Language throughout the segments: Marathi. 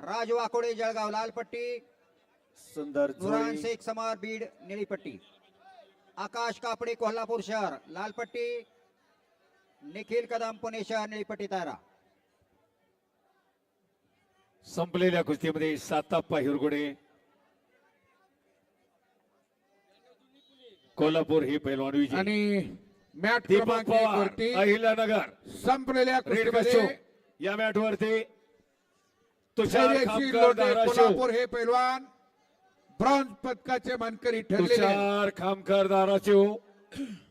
राज वाकोडे जळगाव लाल पट्टी सुंदर नुरान शेख समार बीड निळी पट्टी आकाश कापडे कोल्हापूर शहर लाल पट्टी निखिल कदम पुणे शहर निळी पट्टी तारा. संपलेल्या कुस्तीमध्ये साताप्पा हिरगुडे. कोल्हापूर ही पैलवान विजय. आणि मॅट दीपक पवार वरती अहिल्यानगर. संपलेल्या रेड कुस्तीमध्ये या मॅट वरती तुषार खामकर लोटे धाराशिव कोल्हापूर हे पैलवान ब्रॉन्झ पदकाचे मानकरी ठरलेले आहेत. तुषार खामकर धाराशिव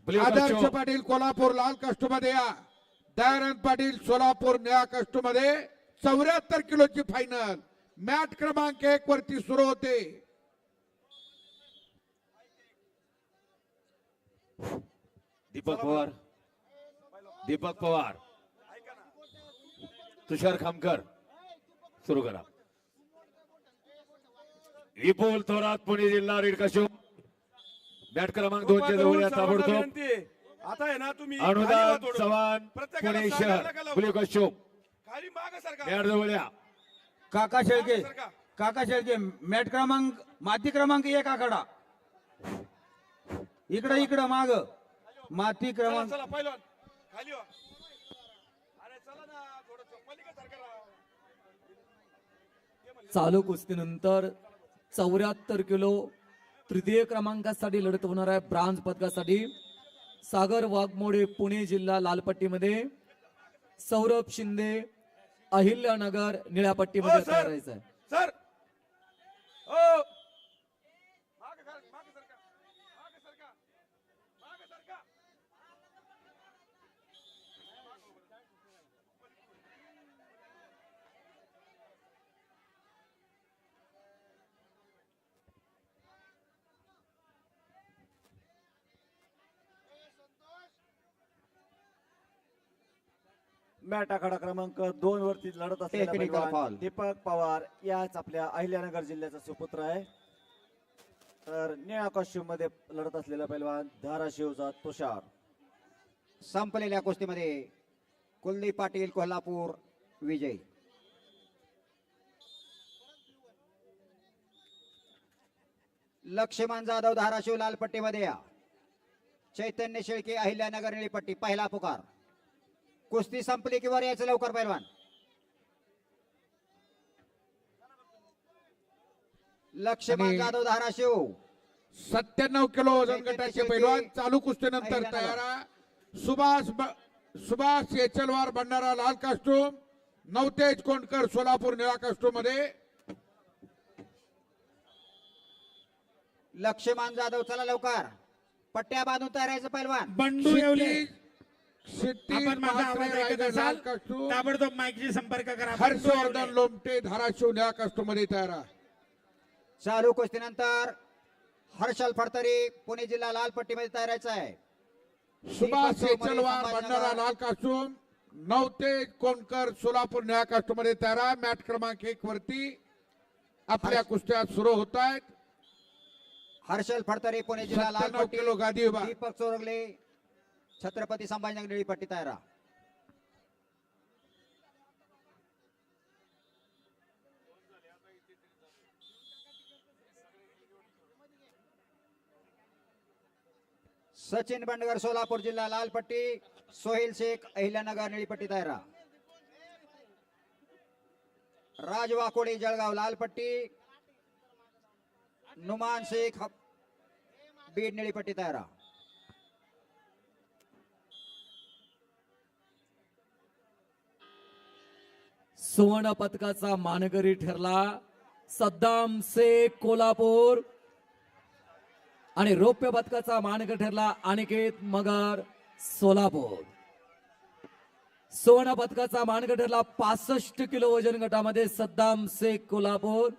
ब्ल्यू आदर्श. पाटील कोल्हापूर लाल कष्टमध्ये या. दयानंद पाटील सोलापूर निळा कष्टमध्ये. चौऱ्याहत्तर किलोची फायनल मॅट क्रमांक एक वरती सुरू होते. दीपक पवार. दीपक पवार. तुषार खामकर सुरू करा. विपुल थोरात पुणे जिल्हा रेड कश्यप बॅट क्रमांक दोनच्या जवळ ताबडतोब. आता आहे ना तुम्ही अनुदान. चव्हाण पुणे शहर माग सरका. बॅट जवळ या. काका शेळके? काका शेळके मॅट क्रमांक माती क्रमांक एक आखाडा. इकडं इकडं माग. माती क्रमांक खाली अरे चला ना थोडं. चालू कुस्तीनंतर चौऱ्याहत्तर किलो तृतीय क्रमांकासाठी लढत होणार आहे ब्रांज पदकासाठी. सागर वाघमोडे पुणे जिल्हा लालपट्टीमध्ये. सौरभ शिंदे अहिल्यानगर निळ्या पट्टीमध्ये हो, राहायचं आहे सर ओ माग सर माग सरका माग सरका माग सरका मॅट आखाडा क्रमांक दोन वरती लढत असलेला Technical पैलवान foul. दीपक पवार याच आपल्या अहिल्यानगर जिल्ह्याचा सुपुत्र आहे. तर निळा कॉस्ट्युममध्ये लढत असलेला पैलवान धाराशिवचा तुषार. संपलेल्या कुस्तीमध्ये कुलदीप पाटील कोल्हापूर विजय. लक्ष्मण जाधव धाराशिव लाल पट्टीमध्ये या. चैतन्य शेळके अहिल्यानगर निळी पट्टी पहिला पुकार. कुस्ती संपली की वर यायचं लवकर पैलवान. लक्ष्मण जाधव धाराशिव सत्त्याण्णव किलो वजन गटाचे पैलवान चालू कुस्तीनंतर. तयार. सुभाष सुभाष येचलवार भंडारा लाल कास्टूम नवतेज कोंडकर सोलापूर निळा कास्टूममध्ये. लक्ष्मण जाधव चला लवकर. पट्ट्या बांधून तयारायचं पैलवान. बंडू येवले. आपण माझा म्हात्रे आवाज ऐकत रायगड लाल असाल कास्टूम ताबडतोब माईकशी संपर्क करा हर्षवर्धन. लोमटे धाराशिव निळा कास्टूममध्ये तयार आहे. चालू कुस्तीनंतर हर्षल फडतरी पुणे जिल्हा लाल पट्टीमध्ये तयारायचं आहे सुभाष संभाजीनगर. भंडारा लाल कास्टूम नवतेज कोंडकर सोलापूर निळा कास्टूममध्ये तयार आहे. मॅट क्रमांक एक वरती आपल्या कुस्त्या सुरू होत आहेत हर्षल फडतरी पुणे जिल्हा लाल 97 पट्टी किलो गादी विभाग. दीपक चोरगले छत्रपती संभाजीनगर निळी पट्टी तयारा सचिन बंडगर सोलापूर जिल्हा लाल पट्टी सोहेल शेख अहिल्यानगर निळीपट्टी पट्टी तयारा राज वाकोडे जळगाव लाल पट्टी नुमान शेख बीड निळीपट्टी तयारा सुवर्ण पदकाचा मानकरी ठरला सद्दाम शेख कोल्हापूर. आणि रौप्य पदकाचा मानकर ठरला अनिकेत मगर सोलापूर. सुवर्ण पदकाचा मानकर ठरला पासष्ट किलो वजन गटामध्ये सद्दाम शेख कोल्हापूर.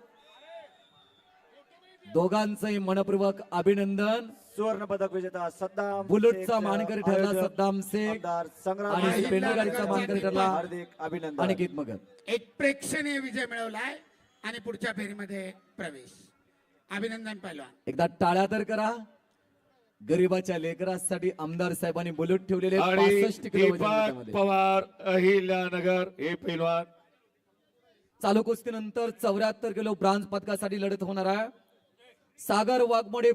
दोघांचंही मनपूर्वक अभिनंदन. सुवर्ण पदक विजेता सद्दाम बुलेटचा मानकरी ठरला सद्दाम शेख आमदार संग्राम आणि शेख पेंडगाडीचा मानकरी ठरला हार्दिक अभिनंदन. अनिकेत मगर एक प्रेक्षणीय विजय मिळवलाय आणि पुढच्या फेरीमध्ये प्रवेश. अभिनंदन पहिलवान एकदा टाळ्या तर करा. गरीबाच्या लेकरासाठी आमदार साहेबांनी बुलेट ठेवलेले आणि पासष्ट किलो वजन दीपक गटामध्ये. पवार अहिल्यानगर हे पैलवान. चालू कुस्तीनंतर चौऱ्याहत्तर किलो ब्रांज पदकासाठी लढत होणार आहे. सागर वाघमोडे